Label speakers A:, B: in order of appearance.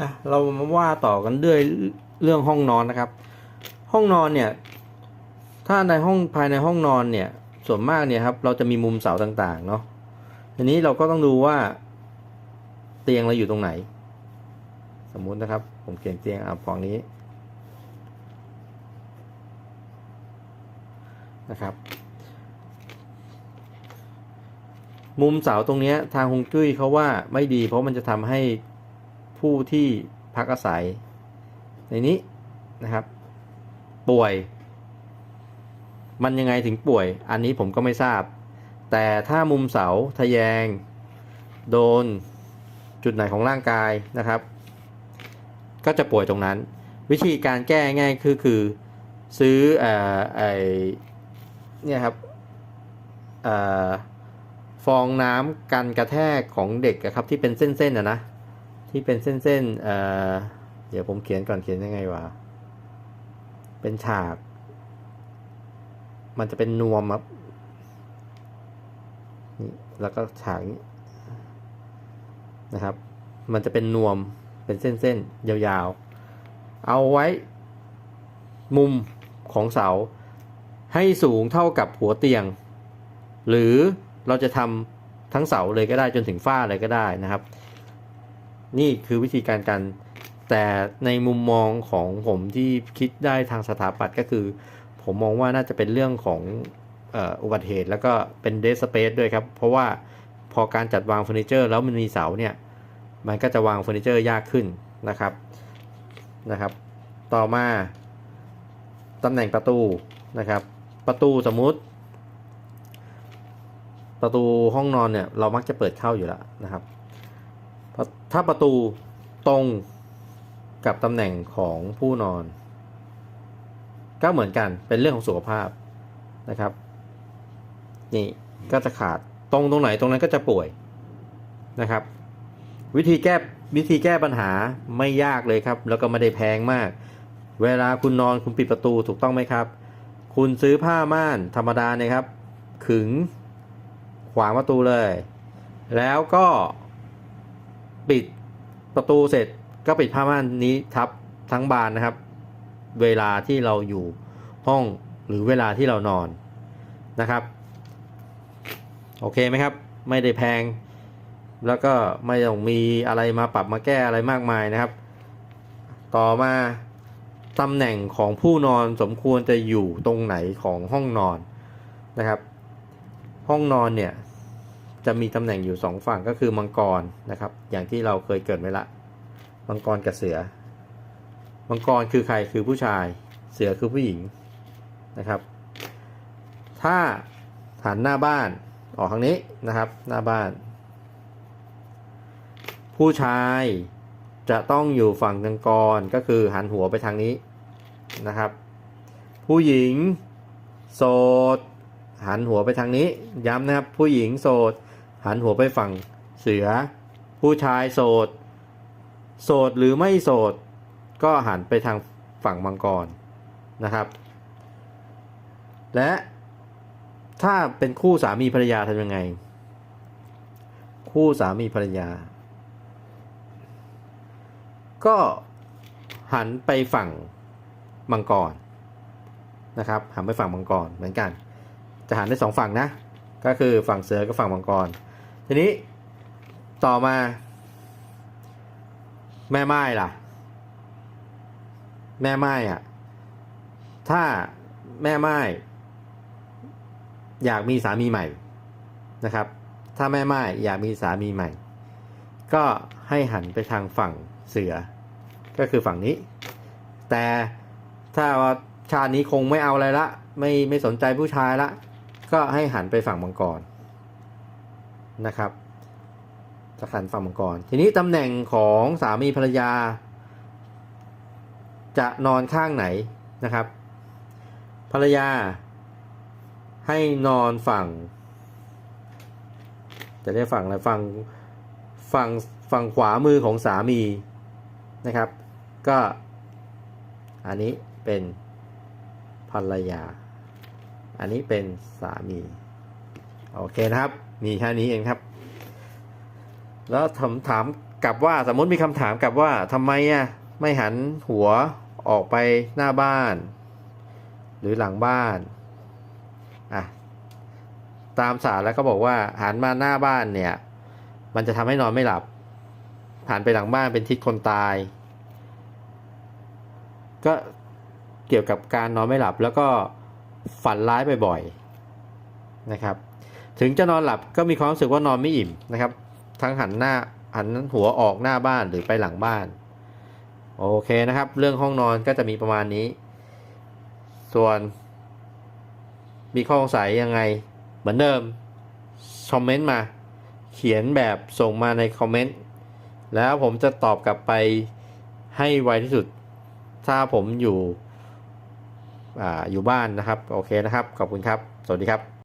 A: อะเรามาว่าต่อกันด้วยเรื่องห้องนอนนะครับ ห้องนอนเนี่ย ถ้าในห้องภายในห้องนอนเนี่ย ส่วนมากเนี่ยครับ เราจะมีมุมเสาต่างๆ เนาะทีนี้เราก็ต้องดูว่า เตียงเราอยู่ตรงไหน สมมุตินะครับ ผมเขียนเตียงอะฝั่งนี้นะครับ มุมเสาตรงเนี้ยทางฮงจุ้ยเขาว่าไม่ดีเพราะมันจะทำให้ ผู้ที่พักอาศัย ในนี้นะครับ ป่วย มันยังไงถึงป่วย อันนี้ผมก็ไม่ทราบ แต่ถ้ามุมเสาทะแยง โดนจุดไหนของร่างกายนะครับ ก็จะป่วยตรงนั้น วิธีการแก้ง่ายคือคือซื้อเอ่อไอเนี่ยครับเอ่อฟองน้ำกันกระแทกของเด็กครับที่เป็นเส้นๆนะนะ ที่เป็นเส้นๆเเดี๋ยวผมเขียนก่อนเขียนยังไงวะ เป็นฉาก มันจะเป็นนวมครับนี่แล้วก็ฉากนี้นะครับ มันจะเป็นนวม เป็นเส้นๆ ยาวๆ เอาไว้ มุมของเสา ให้สูงเท่ากับหัวเตียง หรือเราจะทำทั้งเสาเลยก็ได้จนถึงฝ้าเลยก็ได้นะครับ นี่คือวิธีการกัน แต่ในมุมมองของผมที่คิดได้ทางสถาปัตย์ก็คือ ผมมองว่าน่าจะเป็นเรื่องของอ,อุบัติเหตุ แล้วก็เป็นเดสสเปซด้วยครับ เพราะว่าพอการจัดวางเฟอร์นิเจอร์ แล้วมันมีเสาเนี่ย มันก็จะวางเฟอร์นิเจอร์ยากขึ้นนะครับนะครับ ต่อมาตำแหน่งประตูนะครับ ประตูสมมุติ ประตูห้องนอนเนี่ยเรามักจะเปิดเข้าอยู่แล้วนะครับ ถ้าประตูตรงกับตำแหน่งของผู้นอน ก็เหมือนกันเป็นเรื่องของสุขภาพนะครับ นี่ก็จะขาดตรงตรงไหนตรงนั้นก็จะป่วยนะครับ วิธีแก้วิธีแก้ปัญหาไม่ยากเลยครับ แล้วก็ไม่ได้แพงมาก เวลาคุณนอนคุณปิดประตูถูกต้องไหมครับ คุณซื้อผ้าม่านธรรมดาเนี่ยครับ ขึงขวางประตูเลย แล้วก็ ปิดประตูเสร็จก็ปิดผ้าม่านนี้ทับทั้งบานนะครับ เวลาที่เราอยู่ห้องหรือเวลาที่เรานอนนะครับ โอเคไหมครับ ไม่ได้แพง แล้วก็ไม่ต้องมีอะไรมาปรับมาแก้อะไรมากมายนะครับ ต่อมาตำแหน่งของผู้นอนสมควรจะอยู่ตรงไหนของห้องนอนนะครับ ห้องนอนเนี่ย จะมีตำแหน่งอยู่สองฝั่งก็คือมังกรนะครับ อย่างที่เราเคยเกิดไว้ละ มังกรกับเสือ มังกรคือใครคือผู้ชาย เสือคือผู้หญิงนะครับ ถ้าหันหน้าบ้านออกทางนี้นะครับ หน้าบ้าน ผู้ชายจะต้องอยู่ฝั่งมังกรก็คือหันหัวไปทางนี้นะครับ ผู้หญิงโสดหันหัวไปทางนี้ ย้ำนะครับ ผู้หญิงโสด หันหัวไปฝั่งเสือ ผู้ชายโสด โสดหรือไม่โสด ก็หันไปทางฝั่งมังกรนะครับ และถ้าเป็นคู่สามีภรรยาทำยังไง คู่สามีภรรยา ก็หันไปฝั่งมังกรนะครับ หันไปฝั่งมังกรเหมือนกัน จะหันได้สองฝั่งนะ ก็คือฝั่งเสือกับฝั่งมังกร ทีนี้ต่อมา แม่ไม้ล่ะ แม่ไม้อะถ้าแม่ไม้อยากมีสามีใหม่นะครับ ถ้าแม่ไม้อยากมีสามีใหม่ ก็ให้หันไปทางฝั่งเสือ ก็คือฝั่งนี้ แต่ถ้าว่าชาตินี้คงไม่เอาอะไรละ ไม่ไม่สนใจผู้ชายละ ก็ให้หันไปฝั่งมังกร นะครับจะหันฝั่งมังกร ทีนี้ตำแหน่งของสามีภรรยา จะนอนข้างไหนนะครับ ภรรยา ให้นอนฝั่ง จะเรียกฝั่งอะไรฝั่งฝั่งฝั่งขวามือของสามีนะครับ ก็ อันนี้เป็นภรรยา อันนี้เป็นสามี โอเคนะครับ มีแค่นี้เองครับ แล้วถามถามกลับว่าสมมติมีคำถามกลับว่าทำไมอะไม่หันหัวออกไปหน้าบ้าน หรือหลังบ้านอะตามศาสตร์แล้วก็บอกว่าหันมาหน้าบ้านเนี่ย มันจะทำให้นอนไม่หลับหันไปหลังบ้านเป็นทิศคนตาย ก็เกี่ยวกับการนอนไม่หลับแล้วก็ฝันร้ายบ่อยๆนะครับ ถึงจะนอนหลับก็มีความรู้สึกว่านอนไม่อิ่มนะครับ ทั้งหันหน้าหันหัวออกหน้าบ้านหรือไปหลังบ้าน โอเคนะครับ เรื่องห้องนอนก็จะมีประมาณนี้ ส่วน มีข้อสงสัยยังไง เหมือนเดิมคอมเมนต์มา เขียนแบบส่งมาในคอมเมนต์แล้วผมจะตอบกลับไปให้ไวที่สุด ถ้าผมอยู่ออยู่บ้านนะครับ โอเคนะครับ ขอบคุณครับ สวัสดีครับ